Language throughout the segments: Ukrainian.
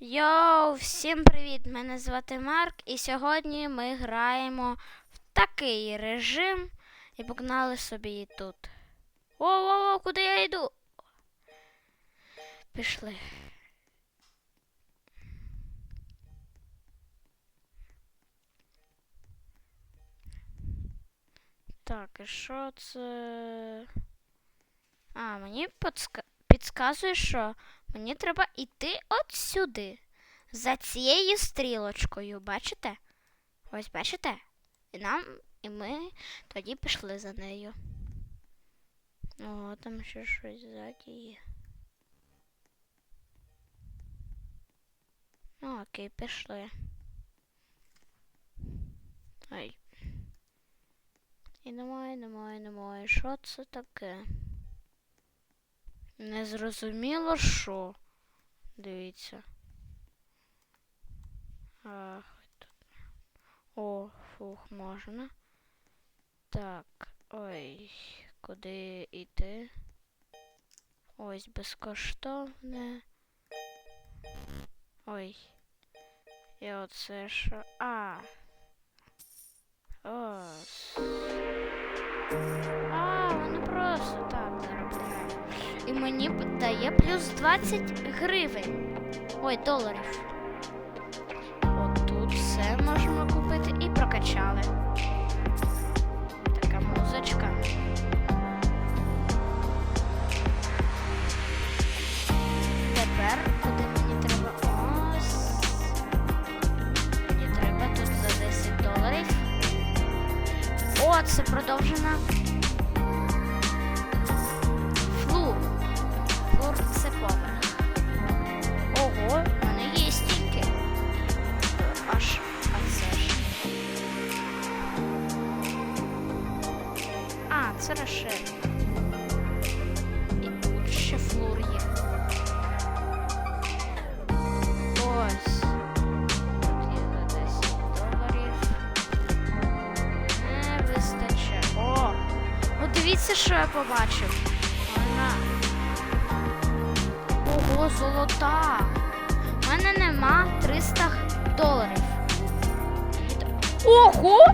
Йоу, всім привіт! Мене звати Марк, і сьогодні ми граємо в такий режим і погнали собі і тут. О-о-о, куди я йду? Пішли. Так, і що це? А, мені подска... підказує, що Мені треба йти от сюди. За цією стрілочкою, бачите? Ось бачите? І нам, і ми тоді пішли за нею. О, там ще щось ззаді є. Ну, окей, пішли. Ой. Ідемо, ідемо, ідемо. І що це таке? Незрозуміло що. Дивіться. А, тут. О, фух, можна. Так, ой, куди йти? Ось безкоштовне. Ой. І оце що. А. Ось. А, вони просто так заробляють. І мені дає плюс 20 гривень. Ой, доларів. От тут все можемо купити і прокачали. Така музичка. Тепер куди мені треба? Ось. Мені треба тут за 10 доларів. О, це продовжена. А. І ще флур є. Ось. За 10 доларів. Не вистачає. О! От дивіться, що я побачив. Вона. Ого, золота. У мене нема 300 доларів. Ого!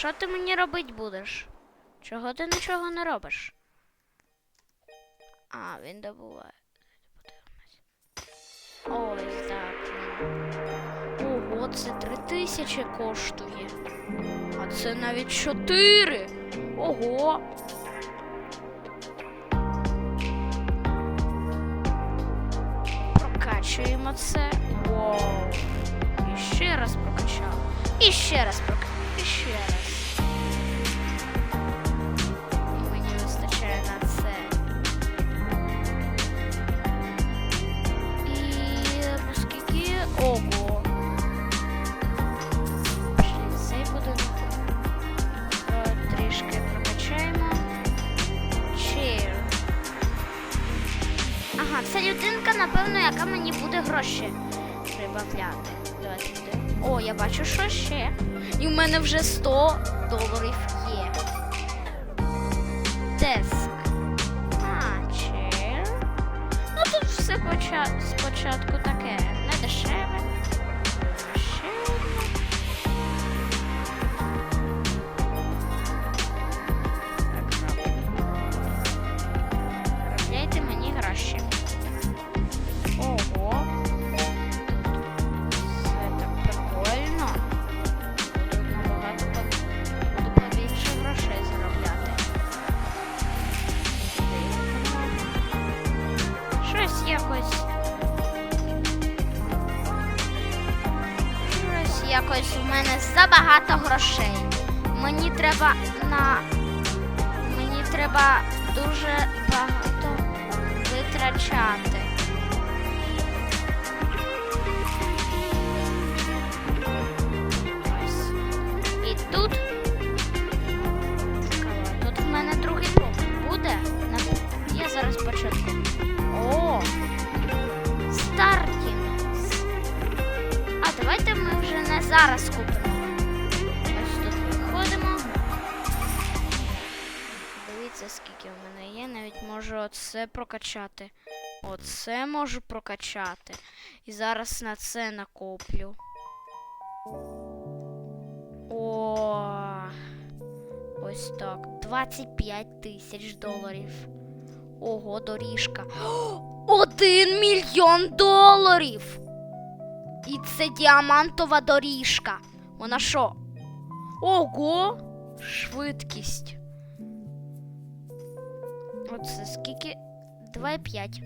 Що ти мені робити будеш? Чого ти нічого не робиш? А, він добуває. Ось так. Ого, це три тисячі коштує. А це навіть чотири. Ого. Прокачуємо це. Вау. І ще раз прокачали. І ще раз прокачали. Ще раз. Мені вистачає на це. І оскільки. Ого. Цей будинок. Е, Трішки прокачаємо. Chair. Ага, це людинка, напевно, яка мені буде гроші прибавляти. О, я бачу, що ще. І в мене вже 100 доларів є. Деск. А, чи... Ну тут все спочатку грошей. Мені треба на. Мені треба дуже багато витрачати. І тут. Тут в мене другий поверх буде. Я зараз початку. О! Стартінг. А давайте ми вже не зараз оце прокачати. Оце можу прокачати. І зараз на це накоплю. О, ось так. 25 тисяч доларів. Ого, доріжка. Один мільйон доларів. І це діамантова доріжка. Вона що? Ого! Швидкість. Оце скільки? 2,5.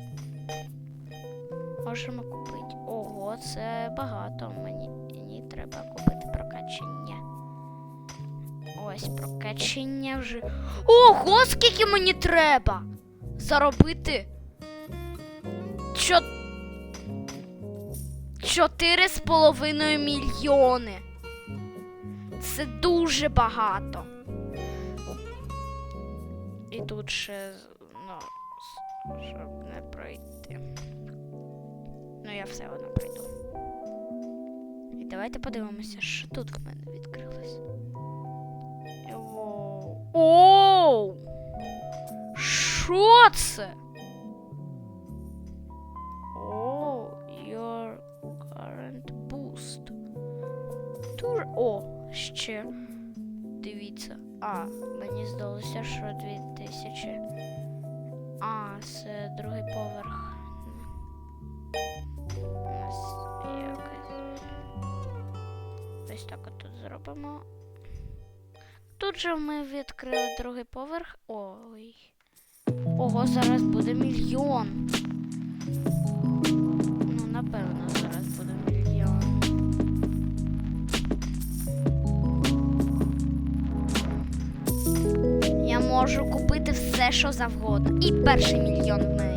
Можемо купити. Ого, це багато. Мені, мені треба купити прокачення. Ось прокачення вже. Ого, скільки мені треба! Заробити. Чо... Чотири з половиною мільйони. Це дуже багато. І тут ще, щоб не пройти. Ну, я все одно пройду. І давайте подивимося, що тут в мене відкрилось. Оу. Що це? О, your current. О, ще. Дивіться. А, мені здалося, що 2000. Тут же ми відкрили другий поверх. Ой. Ого, зараз буде мільйон. Ну, напевно, зараз буде мільйон. Я можу купити все, що завгодно. І перший мільйон в мене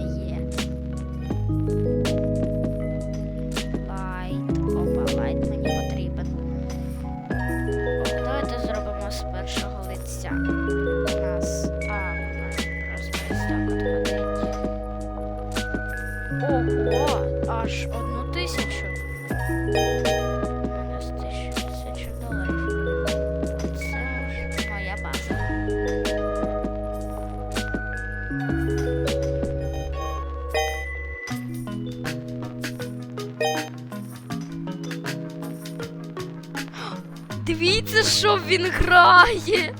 Дивіться, що він грає.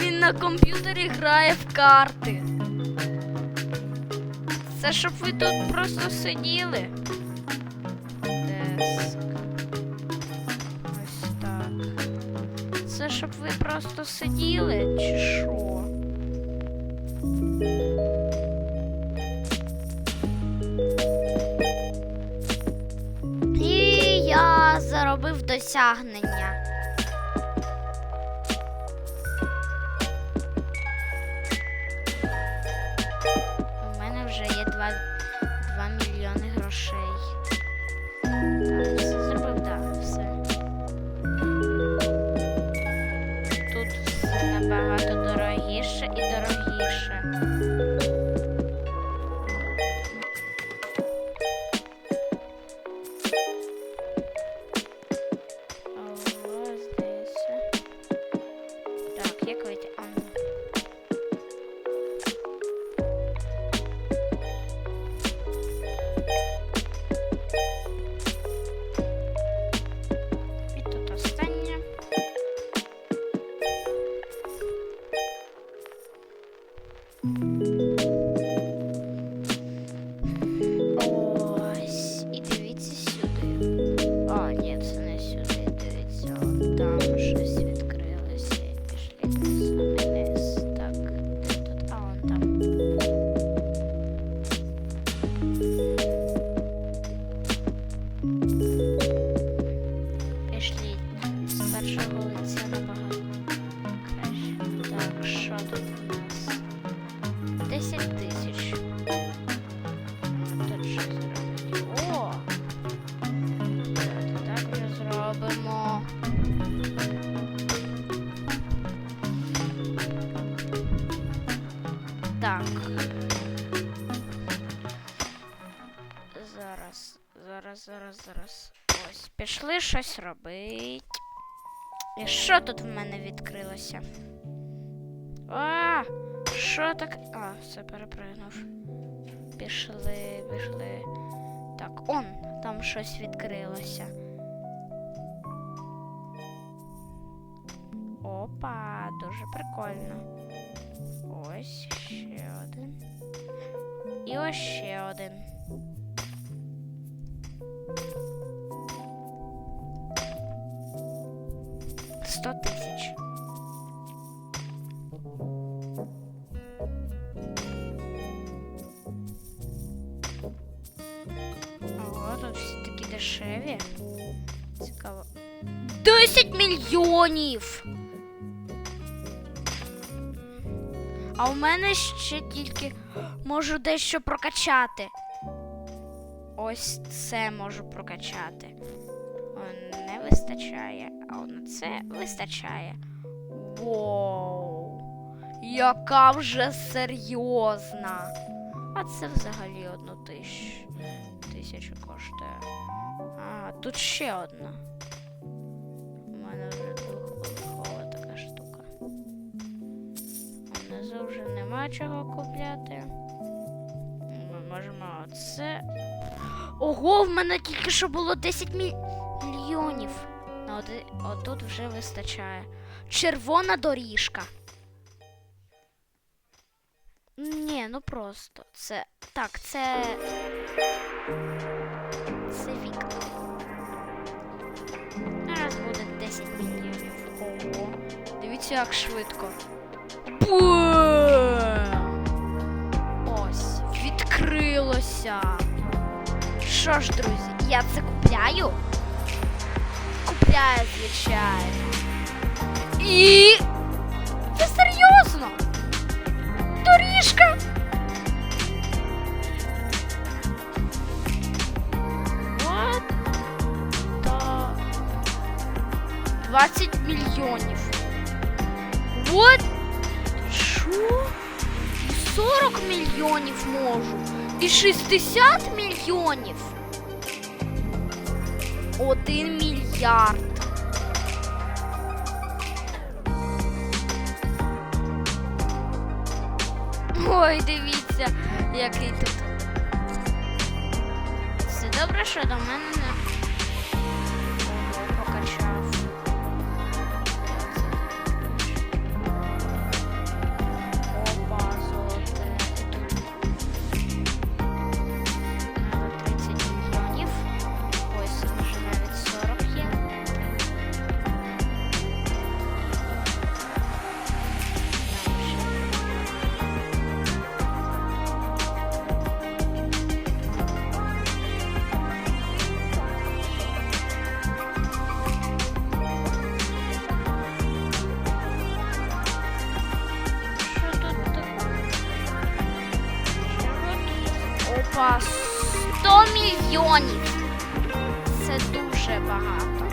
Він на комп'ютері грає в карти. Це щоб ви тут просто сиділи. Деск. Ось так. Це щоб ви просто сиділи, чи що? І я заробив досягнення. Ось. Так. Зараз, зараз, зараз, зараз. Ось, пішли щось робити. І що тут в мене відкрилося? А, що так? А, все перепригнув. Пішли, пішли. Так, он, там щось відкрилося. Опа, дуже прикольно. Ось ще один. І ось ще один. Сто тисяч. Ого, тут всі такі дешеві. Цікаво. 10 мільйонів! А у мене ще тільки можу дещо прокачати. Ось це можу прокачати. Не вистачає, а на це вистачає. Воу! Яка вже серйозна! А це взагалі одну тисячу, тисячу коштує. А, тут ще одна. У мене вже нема чого купляти. Ми можемо оце. Ого, в мене тільки що було 10 мільйонів. Ну, отут вже вистачає. Червона доріжка. Ні, ну просто. Це. Так, це. Це вікна. Зараз буде 10 мільйонів. Ого. Дивіться, як швидко. Бум! відкрилося. Що ж, друзі, я це купляю? Купляю, звичайно. І. Це серйозно! Доріжка! What the... 20 мільйонів. What? Що? І 40 мільйонів можу. І 60 мільйонів. Один мільярд. Ой, дивіться, який тут. Все добре, що до мене не Опа, 100 мільйонів. Це дуже багато.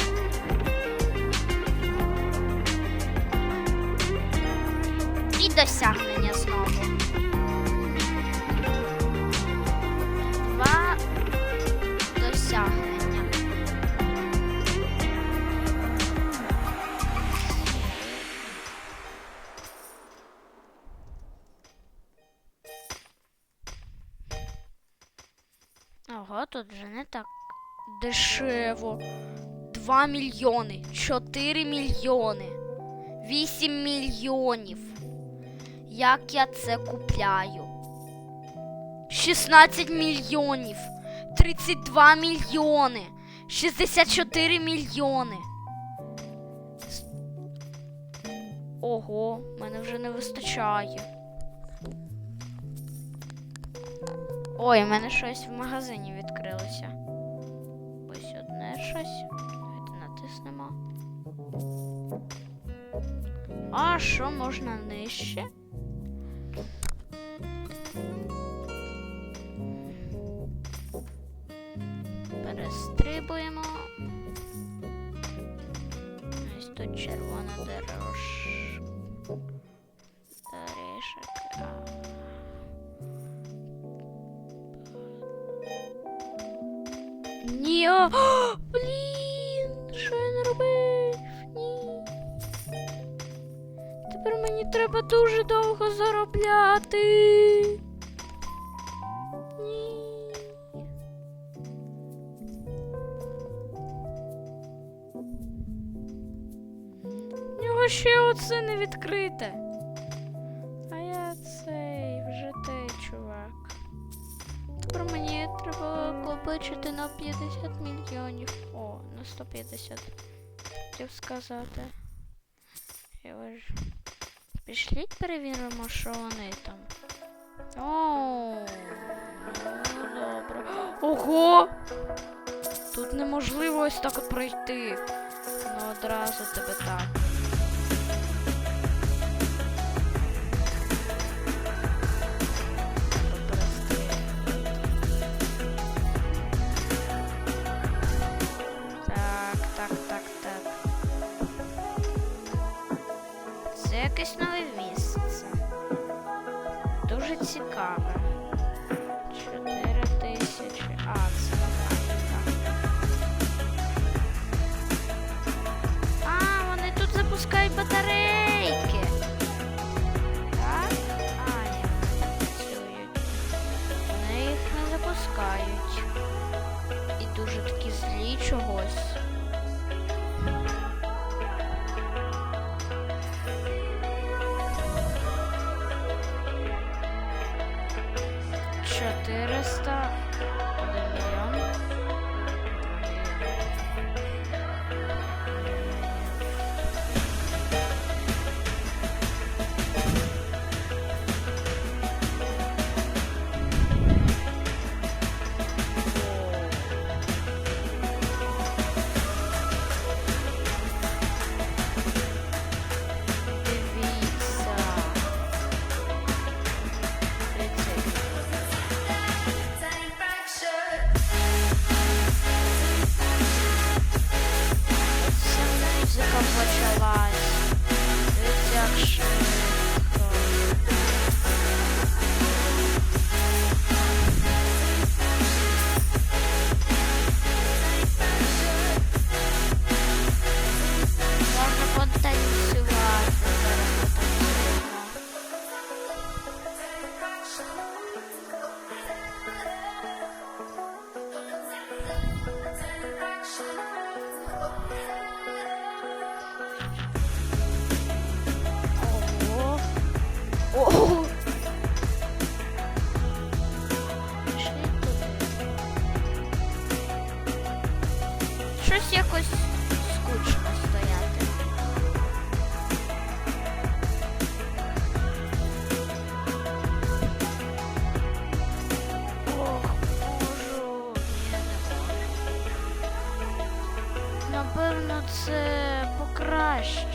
І досягнення знову. Вже не так дешево. 2 мільйони, 4 мільйони, 8 мільйонів. Як я це купляю? 16 мільйонів, 32 мільйони, 64 мільйони. Ого, мене вже не вистачає. Ой, у мене щось в магазині відкрилося. Ось одне щось. Давайте натиснемо. А що можна нижче? Перестрибуємо. Ось тут червона дорож. Дуже довго заробляти. Ні. В нього ще оце не відкрите. А я цей вже той чувак. Тепер мені треба копичити на 50 мільйонів. О, на 150. Хотів сказати. Я вже... Пішліть перевіримо, що вони там. О, ну добре. Ого! Тут неможливо ось так пройти. Ну одразу тебе. Так, Це якесь нове місце. Дуже цікаве. Чотири тисячі. А, це механіка. А, вони тут запускають батарейки. Так? А, ні, вони працюють. Вони їх не запускають. І дуже такі злі чогось. 400 це покраще.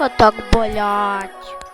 Вуха так болять.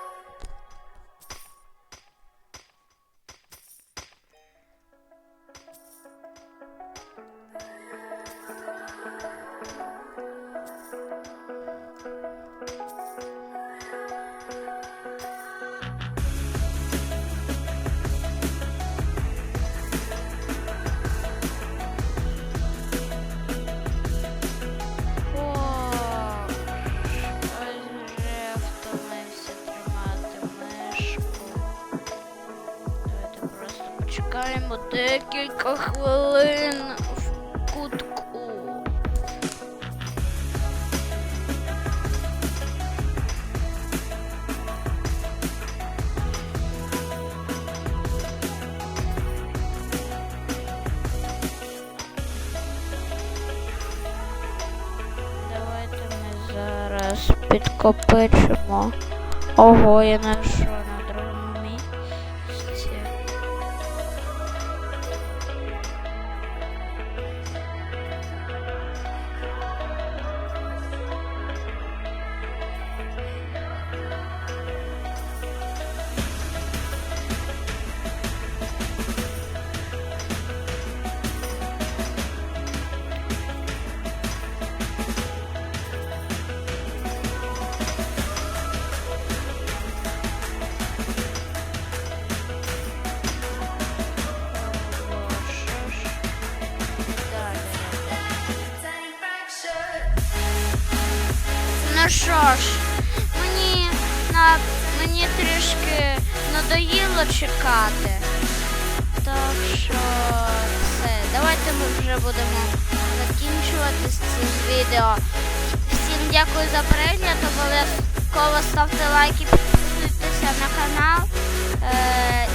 Підкопичимо. Ого, я знайшов що ж, мені на мені трішки надоїло чекати. Так що все, давайте ми вже будемо закінчувати з цим відео. Всім дякую за перегляд, обов'язково ставте лайки, підписуйтеся на канал. Е,